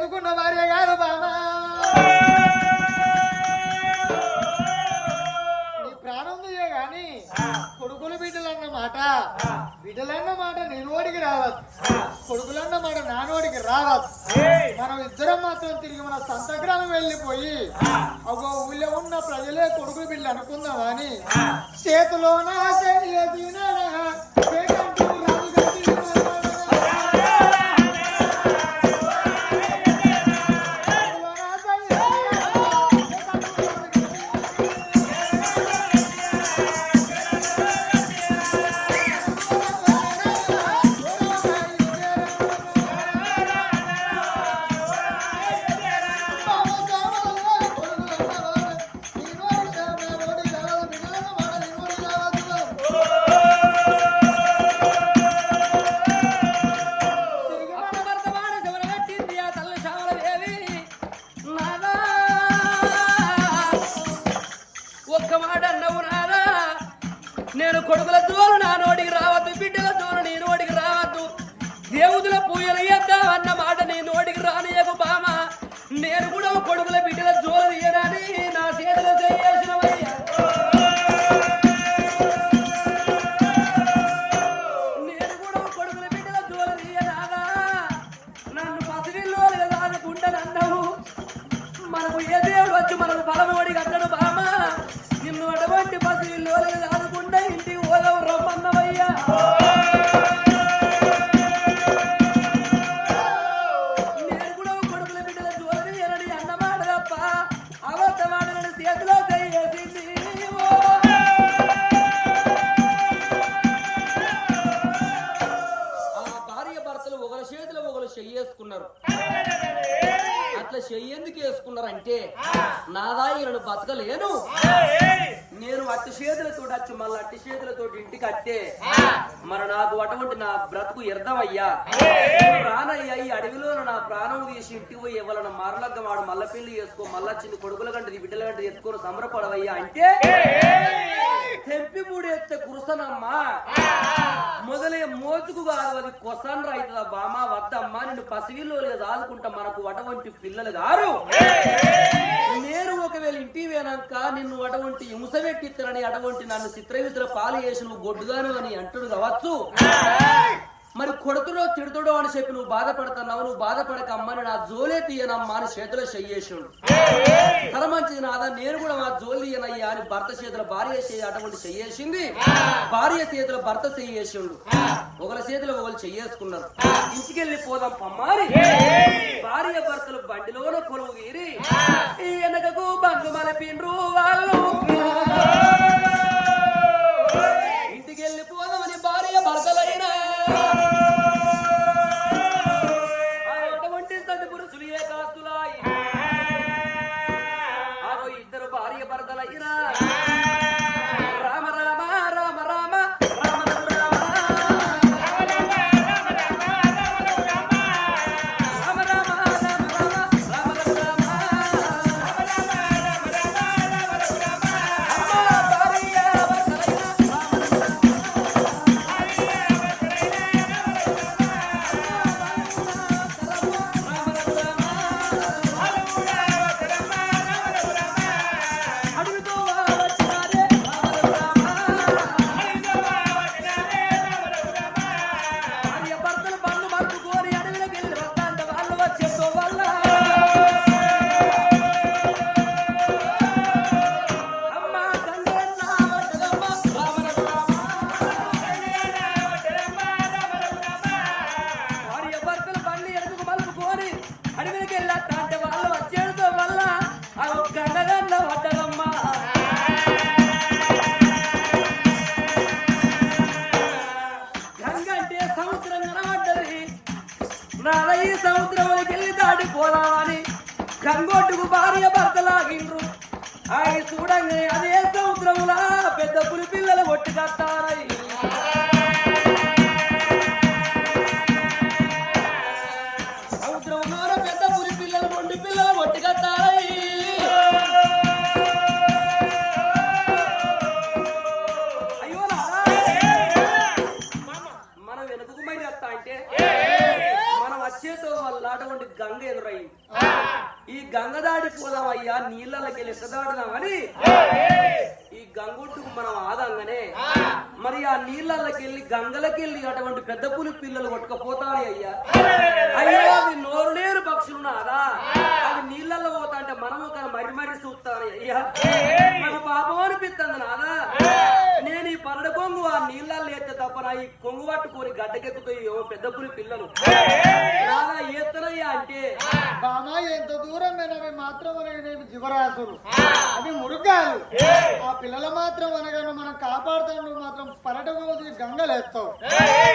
చేసుకున్న భార్య కాదు బామా నీ ప్రాణం తీయే గాని కొడుకులు బిడ్డలన్న మాట బిడ్డలన్న మాట నేనోడికి రావద్దు. కొడుకులన్న మాట నానోడికి రావద్దు. మనం ఇద్దరం మాత్రం తిరిగి మన సొంత గ్రామం వెళ్ళిపోయి ఒక ఊళ్ళో ఉన్న ప్రజలే కొడుకులు బిడ్డలు అనుకుందాం అని చేతిలోన చెయ్యి వచ్చి మనకు బలమోడి కట్టడు బామ బ్రతుకు ఎర్దవయ్యా ప్రాణయ్యా ఈ అడవిలోను నా ప్రాణం తీసి ఇంటికి పోయి ఇవ్వాలన్న మరలగ్గ వాడు మల్ల పెళ్ళి చేసుకో మళ్ళా చిన్న కొడుకుల గంటది బిడ్డల గంటది ఎత్తుకొని సంబరపడవయ్యా అంటే తెంపి మూడు ఎత్తే కురుసనమ్మా. మొదలే మోతుకు కాదు అది కొసన్ రైతుదా బామా వద్దమ్మా. నిన్ను పసివిలో లేదు ఆదుకుంటా మనకు అటువంటి పిల్లలు గారు. నేను ఒకవేళ ఇంటి వేనాక నిన్ను అటువంటి హింస పెట్టిత్తనని అటువంటి నన్ను చిత్రహింసల పాలు చేసి నువ్వు గొడ్డుగాను అని అంటుడు కావచ్చు మరి కొడుతుడో తిడుతుడో అని చెప్పి నువ్వు బాధపడుతున్నావు నువ్వు బాధపడక అమ్మని నా జోలే తీయనమ్మా అని చేతిలో చెయ్యేసిండు. తల మంచిది నాదా నేను కూడా మా జోలి తీయనయ్యా అని భర్త చేతుల భార్య చేయ అటువంటి చెయ్యేసింది. భార్య చేతుల భర్త చెయ్యేసిండు. ఒకరి చేతిలో ఒకరు చెయ్యేసుకున్నారు. ఇంటికెళ్ళి పోదాం పమ్మారి భార్య భర్తలు బండిలోన కొలువు తీరి ఈ వెనకకు బంధు మలపిండ్రు వాళ్ళు. గంగలకి అటువంటి పెద్ద పులి పిల్లలు కొట్టుకపోతాయి అయ్యా అవి నోరు లేరు పక్షులు నాదా అవి నీళ్ళల్లో పోతా అంటే మనము కానీ మరి మరి చూస్తాను అయ్యా మన పాపం అనిపిస్తుంది నాదా నేను ఈ పరడ కొంగు ఆ నీళ్ళల్లో ఎత్తే తప్ప నా ఈ కొంగు గడ్డకెక్కుతాయో పెద్ద పులి పిల్లలు. నాదా ఎత్తనయ్యా అంటే. బామా ఎంత దూరం అవి మాత్రం అనగానే జీవరాశులు. అవి మురుగాలు. ఆ పిల్లలు మాత్రం అనగానే మనం కాపాడుతాం మాత్రం పోసి గంగలేస్తావు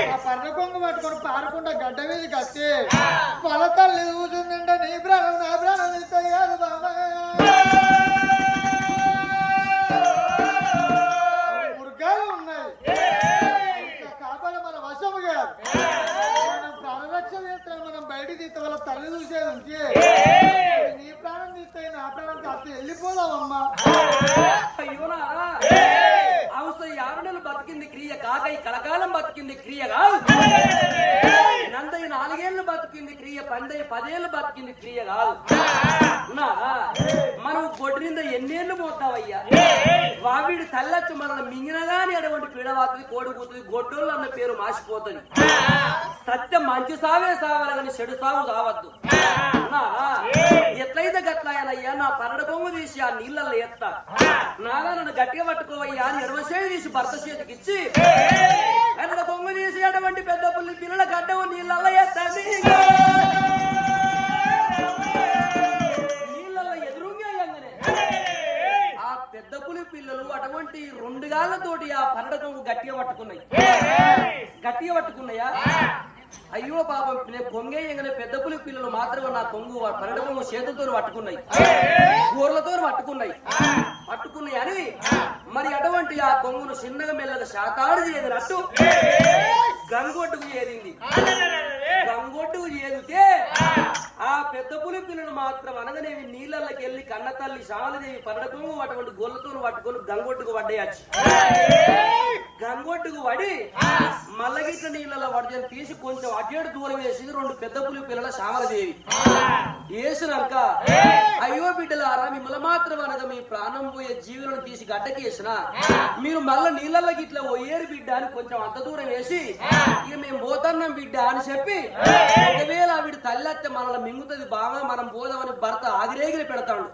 ఆ పరట కొంగు పట్టుకొని పారకుండా గడ్డ మీదకి వచ్చి పొల తల్లి కూర్చుందంటే నీ ప్రాణం నా ప్రాణం ఇస్తాయి కాదు బామా ప్రాణరక్షణ చేస్తాం మనం బయట తీస్తే వాళ్ళ తల్లి చూసేది ఉంటే నీ ప్రాణం తీస్తే నా ప్రాణం కాస్త వెళ్ళిపోదామమ్మా అయ్యో నాదా బతికింది క్రియ కాకై కలకాలం బతికింది క్రియ కాదు. నందయ్య నాలుగేళ్ళు బతికింది క్రియ పందయ్య పదేళ్ళు బతికింది క్రియ కాదు. మనం గొడ్డినింద ఎన్నేళ్ళు పోతావయ్యా? వావిడి తల్లచ్చు మనల్ని మింగినగాని అటువంటి పీడవాతుంది కోడి కూతుంది గొడ్డోళ్ళు అన్న పేరు మాసిపోతుంది. సత్యం మంచి సావే సావాలి కానీ చెడు సాగు సావద్దు. ఎట్లయితే గట్లాయనయ్యా నా పరడ బొమ్మ తీసి ఆ నీళ్ళల్లో ఎత్తా. నాలా నన్ను గట్టిగా పట్టుకోవయ్యా అని ఎడవసేది తీసి భర్త చేతికి ఇచ్చి ఎక్కడ బొమ్మ తీసి అటువంటి పెద్ద పుల్లి పిల్లల గడ్డవు నీళ్ళల్లో ఎత్తండి నీళ్ళల్లో ఎదురుగా ఆ పెద్ద పులి పిల్లలు అటువంటి రెండు గాళ్ళతోటి ఆ పరడకం గట్టిగా పట్టుకున్నాయి. గట్టిగా పట్టుకున్నాయా? అయ్యో పాపం నేను పొంగేయంగానే పెద్ద పులి పిల్లలు మాత్రమే నా కొంగు పరడ చేతులతో పట్టుకున్నాయి. కూరలతో పట్టుకున్నాయి. పట్టుకున్నాయి అని మరి అటువంటి ఆ కొంగును చిన్నగా మెల్లగా శాతాడు చేదినట్టు గంగొట్టుకు చేరింది గంగొట్టుకు చేరితే ఆ పెద్ద పులి పిల్లలు మాత్రం అనగానేవి నీళ్ళకి వెళ్ళి కన్న తల్లి శాలదేవి పరడకొంగు అటువంటి గొల్లతో పట్టుకొని గంగొట్టుకు పడ్డాయచ్చు గంగొట్టుకు పడి మల్లగిట్ల నీళ్ళలో పడితే తీసి కొంచెం అడ్డేడు దూరం వేసింది రెండు పెద్ద పులి పిల్లల శామలదేవి వేసినాక అయ్యో బిడ్డలారా మిమ్మల్ని మాత్రం అనగా మీ ప్రాణం పోయే జీవులను తీసి గడ్డకేసిన మీరు మళ్ళా నీళ్ళలోకి ఇట్లా పోయేరు బిడ్డ అని కొంచెం అంత దూరం వేసి ఇక మేము పోతున్నాం బిడ్డ అని చెప్పి ఒకవేళ వీడి తల్లి అత్తే మనల్ని మింగుతుంది బాగా మనం పోదామని భర్త ఆగిరేగిరి పెడతాడు.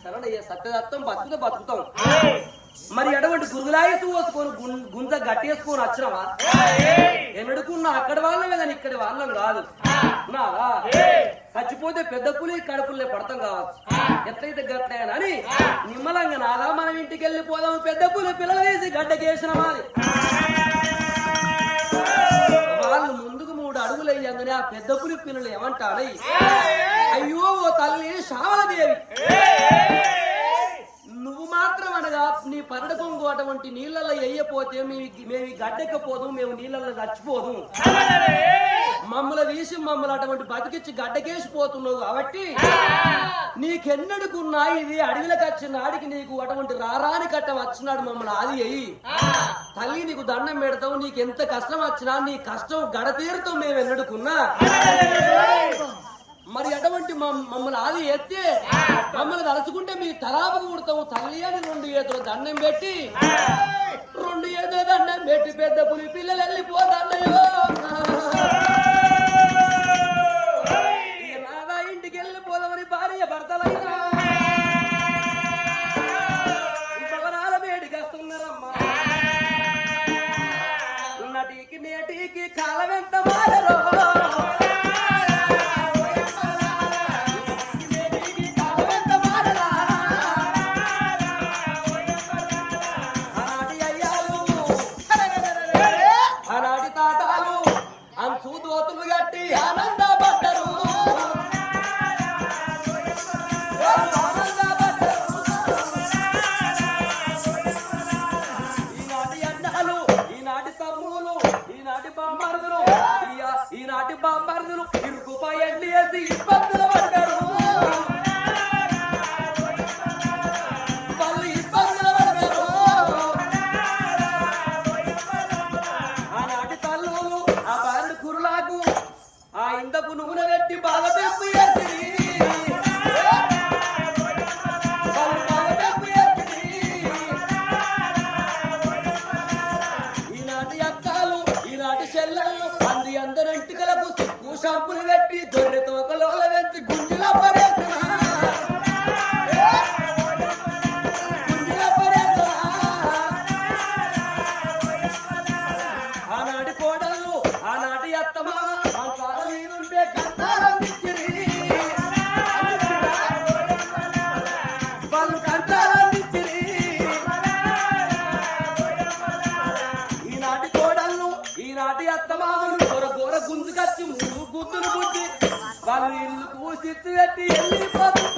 సరేనయ్యా సత్యదత్తం బతుకుతా బతుకుతాం. మరి ఎటువంటి గురుగులాయసు పోసుకొని గుంజ గట్టేసుకొని వచ్చినవా? ఎన్నడుకున్నా అక్కడ వాళ్ళమే కానీ ఇక్కడి వాళ్ళం కాదు. నాదా చచ్చిపోతే పెద్ద పులి కడుపులే పడతాం కావచ్చు. ఎట్లయితే గట్లయనని నిమ్మలంగా నాదా మనం ఇంటికి వెళ్ళిపోదాం. పెద్ద పులి పిల్లలు వేసి గడ్డకేసినవా అని వాళ్ళు ముందుకు మూడు అడుగులు అయ్యంగానే ఆ పెద్ద పులి పిల్లలు ఏమంటారై? అయ్యో ఓ తల్లి శావలదేవి నువ్వు మాత్రం అనగా నీ పరడ అటువంటి నీళ్ళల్లో వేయపోతే మేము మేము గడ్డకపోదు గడ్డెక్కపోదు మేము నీళ్ళల్లో చచ్చిపోదు. మమ్మల్ని వేసి మమ్మల్ని అటువంటి బతికిచ్చి గడ్డకేసిపోతున్నావు కాబట్టి నీకెన్నడుకున్నా ఇది అడవిలకు వచ్చిన ఆడికి నీకు అటువంటి రారాని కట్ట వచ్చినాడు మమ్మల్ని ఆది అయ్యి. తల్లి నీకు దండం పెడతావు నీకు ఎంత కష్టం వచ్చినా నీ కష్టం గడతీరుతో మేము ఎన్నడుకున్నా. మరి అటువంటి మమ్మల్ని ఆది ఎత్తే మమ్మల్ని తలుచుకుంటే మీ తలాపకు కుడతాము తల్లి అని రెండు ఏదో దండం పెట్టి రెండు ఏదో దండం పెట్టి పెద్ద పులి పిల్లలు వెళ్ళిపోతాన్నయ్యో ఇక ఇంటికి వెళ్ళిపోదామని భార్య భర్తలైనా সব ভুলে ব্যাটারি ধরে దాటి వెళ్ళిపోతుంది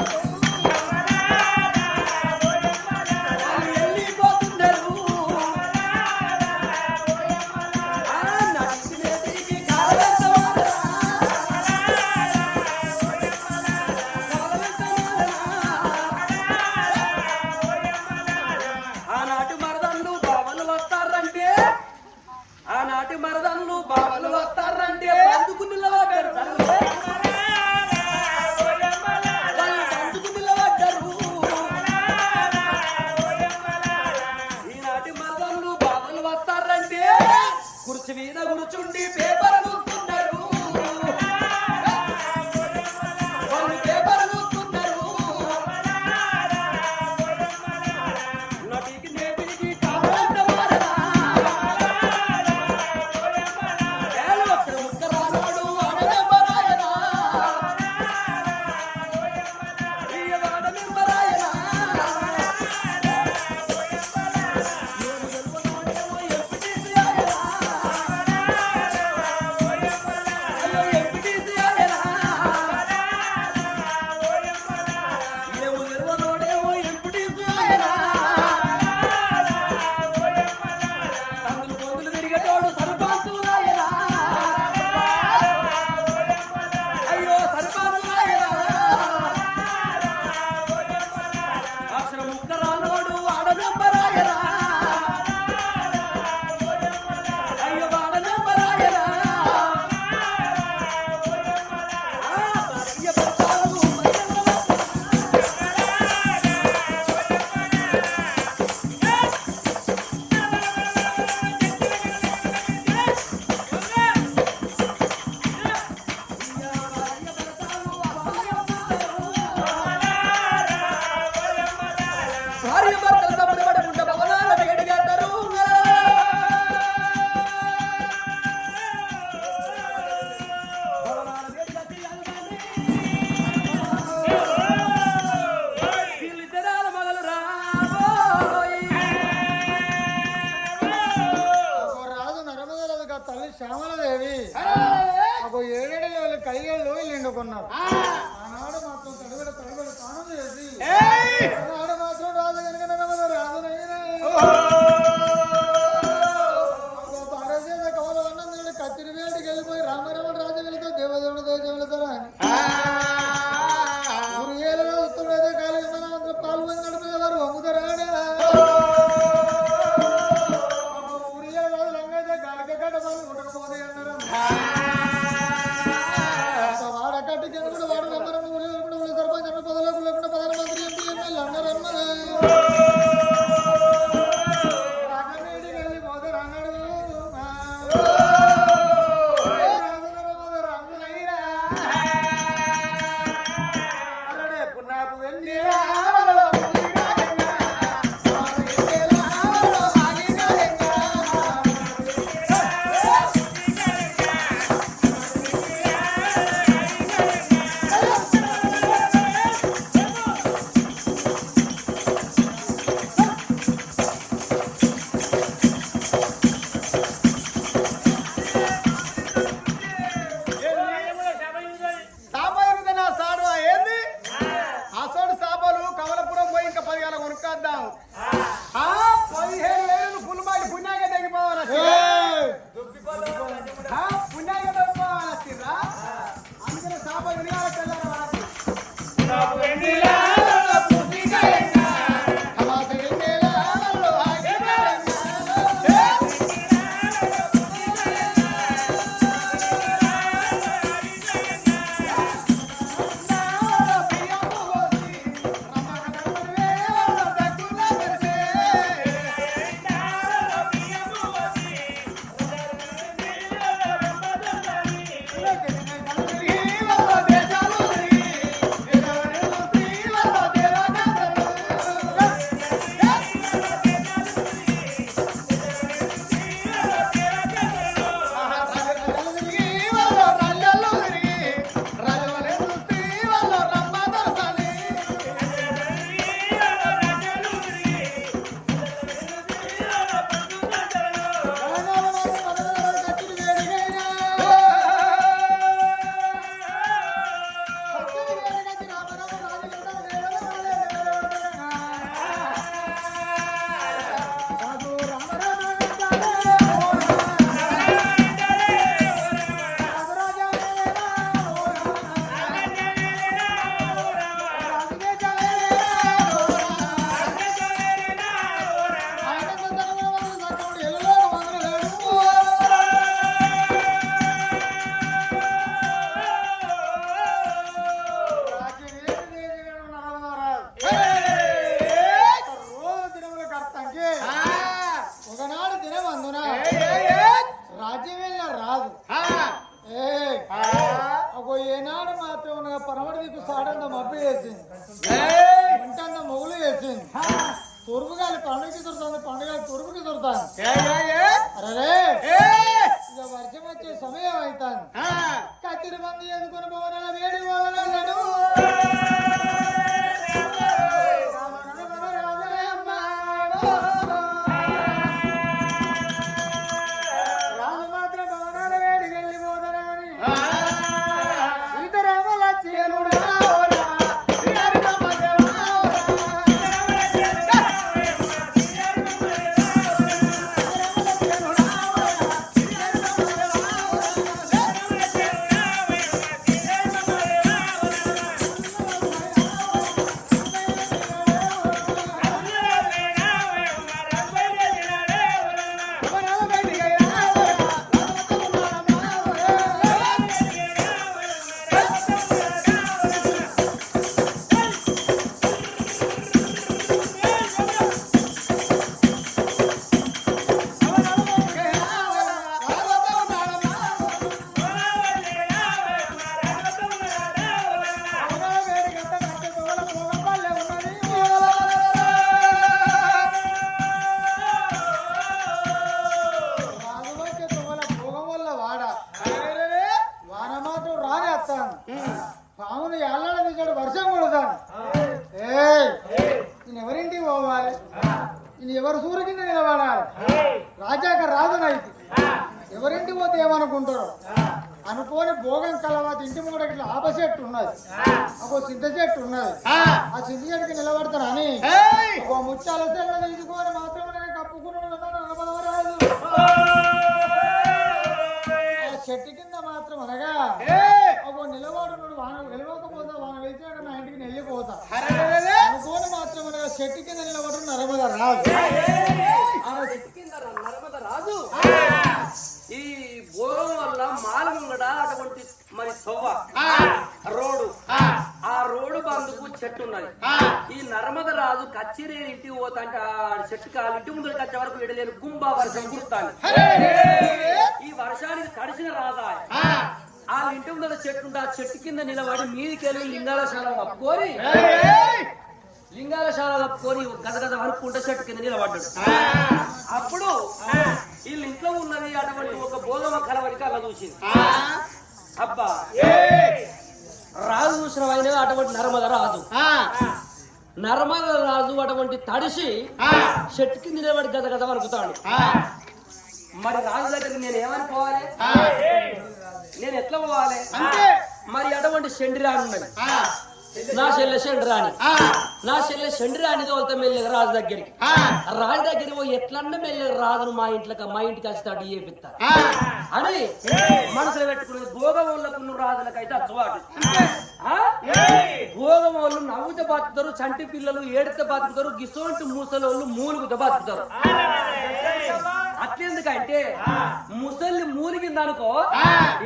లక్షలు కొన్నారు. ఆనాడు మాత్రం తడబెడ తడబెడ తాను చేసి ఆడ మాత్రం రాజు కనుక రాజు Thank. మరి సొవ్వ. రోడ్డు. ఆ. రోడ్డు బందుకు చెట్టు ఉన్నది. ఈ నర్మద రాజు కచ్చిరే ఇంటికి పోతా అంటే ఆ చెట్టు కాలు ఇంటి ముందు వచ్చే వరకు విడలేని గుంబా వర్షం కురుతాను ఈ వర్షానికి తడిసిన రాజా ఆ. ఇంటి ముందర చెట్టు ఉంటే ఆ చెట్టు కింద నిలబడి మీదికెళ్ళి లింగాల శాల కప్పుకొని లింగాల శాల కప్పుకొని గద గద వరుకుంటే చెట్టు కింద నిలబడ్డాడు. అప్పుడు వీళ్ళ ఇంట్లో ఉన్నది అటువంటి ఒక భోగమ కలవరికి అలా చూసింది. అబ్బా. రాజు చూసిన అటువంటి నర్మద రాజు. నర్మద రాజు అటువంటి తడిసి చెట్టు కింద నిలబడి గద గద వరుకుతాడు మరి రాజు దగ్గరికి నేను ఏమని పోవాలి? నేను ఎట్లా పోవాలి? మరి అటువంటి షండిరాని ఉన్నది. నా చెల్లె షండిరాని నా చెల్లె షండిరాని తోలుతా మెల్లగా రాజు దగ్గరికి. రాజు దగ్గరికి పోయి ఎట్లన్నా మెల్లగా రాజును మా ఇంట్లోకి మా ఇంటికి వచ్చి చేపిస్తారు అని మనసులో పెట్టుకున్నది భోగములకు రాజులకైతే అచ్చవాటు ఆ? భోగమోళ్ళు నవ్వుతే బతుకుతారు చంటి పిల్లలు ఏడితే బతుకుతారు గిసోంటి మూసలోళ్ళు మూలుగుతే బతుకుతారు అట్లెందుకంటే ముసలి మూలిగిందనుకో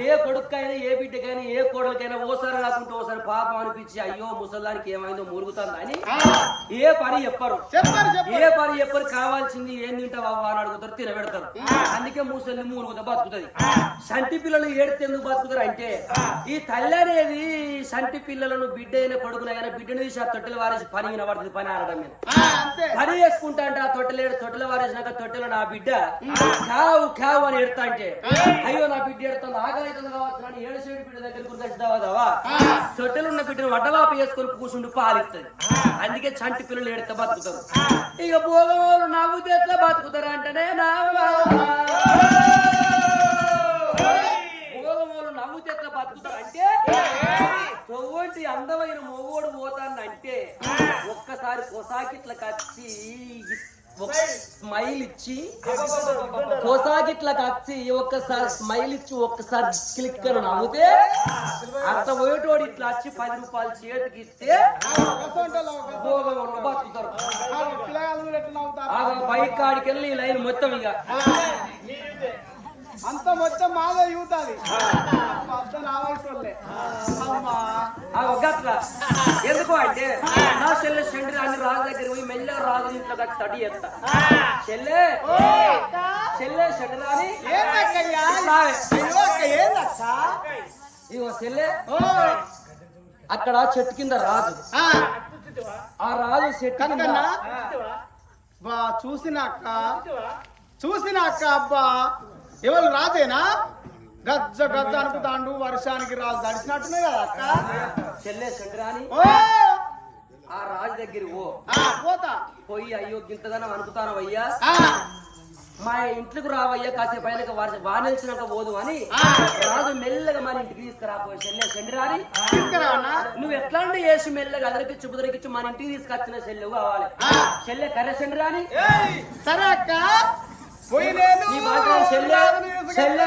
ఏ కొడుకైనా ఏ బిడ్డకైనా ఏ కోడలకైనా ఓసారి కాకుంటే ఓసారి పాపం అనిపించి అయ్యో ముసలానికి ఏమైందో మూలుగుతుందని ఏ పని చెప్పరు ఏ పని చెప్పరు కావాల్సింది ఏం తింటావా అని అడుగుతారు తినబెడతారు. అందుకే ముసలి మూలుగుతా బతుకుతుంది. సంటి పిల్లలు ఏడితే ఎందుకు బతుకుతారు అంటే ఈ తల్లి అనేది సంటి పిల్లలను బిడ్డ అయిన కొడుకునైనా బిడ్డను తీసి ఆ తొట్టెలు వారేసి పని వినబడుతుంది పని ఆడడం మీద. పని చేసుకుంటా అంటే ఆ తొట్టెలు తొట్టెలు వారేసినాక తొట్టెలో నా బిడ్డ కావు కావు అని ఎడతా అంటే. అయ్యో నా బిడ్డ ఎడుతుంది ఆకలి అవుతుంది కావచ్చు అని ఏడు సైడు బిడ్డ దగ్గర గుర్తొచ్చుదావా తొట్టెలు ఉన్న బిడ్డను వడ్డవాపు చేసుకొని కూర్చుండి పాలిస్తుంది. అందుకే చంటి పిల్లలు ఎడతా బతుకుతారు. ఇక భోగవాళ్ళు నవ్వుతే ఎట్లా బతుకుతారు అంటేనే నా భోగవాళ్ళు నవ్వుతే ఎట్లా బతుకుతారు అంటే తొవ్వంటి అందమైన మొగోడు పోతానంటే ఒక్కసారి కొసాకిట్ల కచ్చి ఒక స్మైల్ ఇచ్చి కొసాకిట్ల కచ్చి ఒక్కసారి స్మైల్ ఇచ్చి ఒక్కసారి క్లిక్ అని నవ్వుతే అంత పోయేటోడు ఇట్లా వచ్చి పది రూపాయలు చేతికి ఇస్తే బతుకుతారు. బైక్ కాడికి వెళ్ళి ఈ లైన్ మొత్తం ఇక. అంత మొత్తం మాదే యూతాది అంత నా అమ్మా. గట్ల ఎందుకు అంటే నా చెల్లె చెండి రాని రాజు దగ్గర పోయి మెల్లగా రాజు ఇంట్లో కట్టి తడి చేస్తా. చెల్లె చెల్లె చెండి రాని ఏందక్కయ్యా? రావే. అయ్యో అక్క ఏందక్క? ఇగో చెల్లె అక్కడ చెట్టు కింద రాజు. ఆ, ఆ రాజు చెట్టు కింద చూసిన అక్క? చూసిన అక్క అబ్బా? ఎవరు రాజేనా? గజ్జ గజ్జ అనుకుతాండు వర్షానికి రాజు తడిచినట్టున్నాయి కదా అక్క. చెల్లె ఆ రాజు దగ్గర ఓ పోతా. పోయి అయ్యో గింతదనం అనుకుతాను అయ్యా? మా ఇంట్లోకి రావయ్యా కాసేపు అయినాక వారి వానెలిచినాక పోదు అని. రాజు మెల్లగా మన ఇంటికి తీసుకురాపోయి చెల్లె చంద్రాని. నువ్వు ఎట్లాంటి వేసి మెల్లగా అదరికిచ్చు బుదరికిచ్చు మన ఇంటికి తీసుకొచ్చిన చెల్లెవు కావాలి. చెల్లె కర్ర చంద్రాని. సరే అక్క. నీ మాత్రం చెల్లె చెల్లె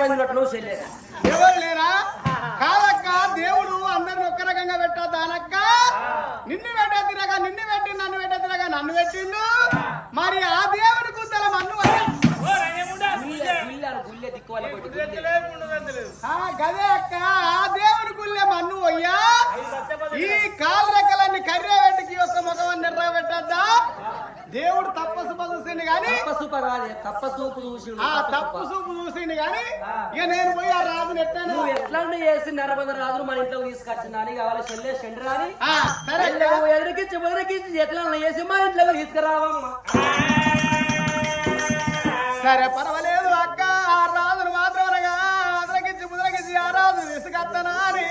పని నువ్వు చెల్లె ఎవరు లేరా? కాదక్క దేవుడు అందరిని ఒక్క రకంగా పెట్టా దానక్క. నిన్ను పెట్టా తిరగా నిన్ను పెట్టి నన్ను పెట్టా తిరగా నన్ను పెట్టిండు. మరి ఆ దేవుని గుద్దల మన్ను గదే అక్క ఆ దేవుని గుల్లె మన్ను అయ్యా ఈ కాలు రెక్కలన్నీ కర్రే పెట్టకి ఒక ముఖం నిర్ర పెట్టద్దా దేవుడు తప్పసు చూసిండు గాని తప్పసూప కాదే తప్పసూపు చూసి ఆ తప్పు చూపు చూసిండు గాని ఇక నేను పోయి ఆ రాజుని ఎట్టాను? నువ్వు ఎట్లాంటి చేసి నరబంద రాజును మన ఇంట్లో తీసుకొచ్చిందా అని కావాలి చెల్లె చంద్రాని ఆ, సరే. అక్క. ఎదురుకిచ్చి బెదిరికిచ్చి ఎట్లా చేసి మా ఇంట్లో తీసుకురావమ్మా. సరే పర్వాలేదు అక్క ఆ రాజును మాత్రం అనగా అదరకిచ్చి ముదరకిచ్చి ఆ రాజు విసుగత్తనా అని.